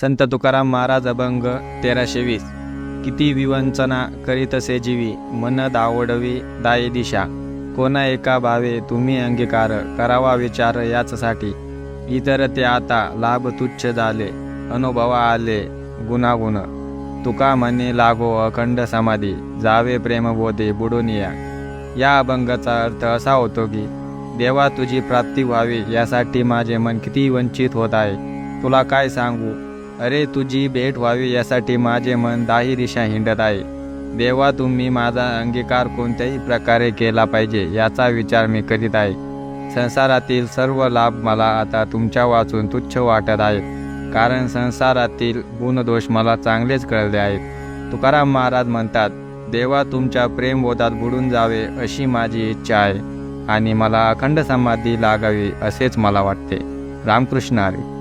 संत तुकाराम महाराज अभंग तेराशे वीस. किती विवंचना करीतसे जीवी मन दावडवी दाये दिशा. कोणा एका भावे तुम्ही अंगीकार करावा विचार याचसाठी. इतर ते आता लाभ तुच्छ झाले अनुभवा आले गुणागुण. तुका म्हणे लागो अखंड समाधी जावे प्रेमबोधे बुडून या. या अभंगाचा अर्थ असा होतो की देवा तुझी प्राप्ती व्हावी यासाठी माझे मन किती वंचित होत आहे. तुला काय सांगू? अरे तुझी भेट व्हावी यासाठी माझे मन दाही दिशा हिंडत आहे. देवा तुम्ही माझा अंगीकार कोणत्याही प्रकारे केला पाहिजे याचा विचार मी करीत आहे. संसारातील सर्व लाभ मला आता तुमच्या वाचून तुच्छ वाटत आहेत. कारण संसारातील गुणदोष मला चांगलेच कळले आहेत. तुकाराम महाराज म्हणतात देवा तुमच्या प्रेमबोधात बुडून जावे अशी माझी इच्छा आहे आणि मला अखंड समाधी लागावी असेच मला वाटते. रामकृष्ण हरी.